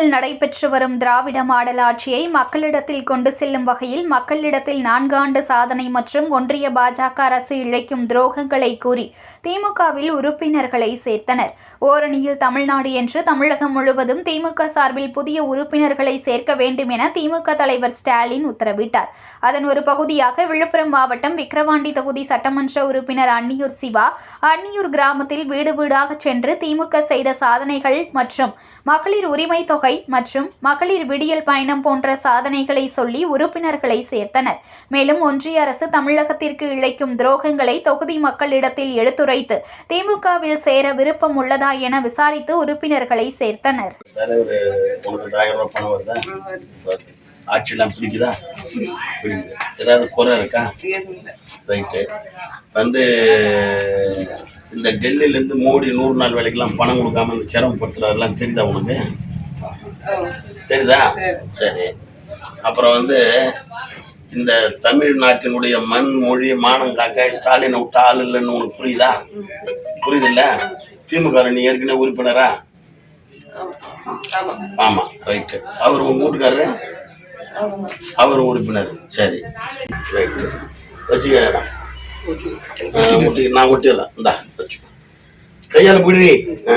தமிழகத்தில் நடைபெற்று வரும் திராவிட மாடல் ஆட்சியை மக்களிடத்தில் கொண்டு செல்லும் வகையில் மக்களிடத்தில் நான்காண்டு சாதனை மற்றும் ஒன்றிய பாஜக அரசு இழைக்கும் துரோகங்களை கூறி திமுகவில் உறுப்பினர்களை சேர்த்தனர். ஓரணியில் தமிழ்நாடு என்று தமிழகம் முழுவதும் திமுக சார்பில் புதிய உறுப்பினர்களை சேர்க்க வேண்டும் என திமுக தலைவர் ஸ்டாலின் உத்தரவிட்டார். அதன் ஒரு பகுதியாக விழுப்புரம் மாவட்டம் விக்கிரவாண்டி தொகுதி சட்டமன்ற உறுப்பினர் அன்னியூர் சிவா அன்னியூர் கிராமத்தில் வீடு வீடாக சென்று திமுக செய்த சாதனைகள் மற்றும் மகளிர் உரிமை தொகை சேவை மற்றும் மகளிர் விடியல் பயணம் போன்ற சாதனைகளை சொல்லி உறுப்பினர்களை சேர்த்தனர். மேலும் ஒன்றிய அரசு தமிழகத்திற்கு இழைக்கும் துரோகங்களை தொகுதி மக்களிடத்தில் எடுத்துரைத்து திமுகவில் சேர விருப்பம் உள்ளதா என விசாரித்து உறுப்பினர்களை சேர்த்தனர். ஆட்சியெல்லாம் பிடிக்குதா பிடிக்குது ஏதாவது குறை இருக்கா? ரைட்டு. வந்து இந்த டெல்லியிலேருந்து மோடி நூறு நாள் வேலைக்கெல்லாம் பணம் கொடுக்காம இந்த சிரமப்படுத்துறாருலாம் தெரியுதா உனக்கு? தெரியுதா? சரி. அப்புறம் வந்து இந்த தமிழ்நாட்டினுடைய மண் மொழி மானம் காக்க ஸ்டாலினை விட்ட ஆள் இல்லைன்னு உனக்கு புரியுதா? புரியுதுல்ல? திமுக நீ ஏற்கனவே உறுப்பினரா? ஆமா. ரைட்டு. அவர் உங்க வீட்டுக்காரரு? அவர் உறுப்பினர். சரி. ரைட்டு. வச்சுக்கடா முட்டி நான் ஒட்டிடலாம். இந்தா வச்சுக்கோ. கையால் பிடி ஆ.